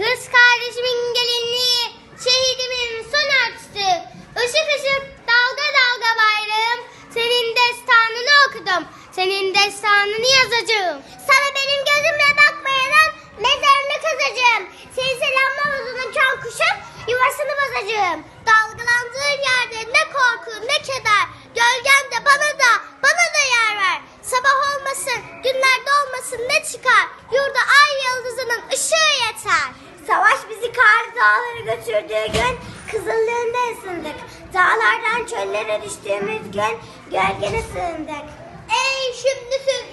Kız kardeşimin gelinliği, şehidimin son artisti. Işık ışık dalga dalga bayrağım, senin destanını okudum. Senin destanını yazacağım. Sana benim gözümle bakmayanın mezarını kazacağım. Seni selamla uzunun çan kuşun yuvasını bozacağım. Dalgalandığın yerde ne korku ne keder. Gölgemde bana da bana da yer ver. Sabah olmasın günlerde olmasın ne çıkar. kar dağlara götürdüğü gün kızıllığında ısındık. Dağlardan çöllere düştüğümüz gün gölgene sığındık. Ey şimdi sığındık.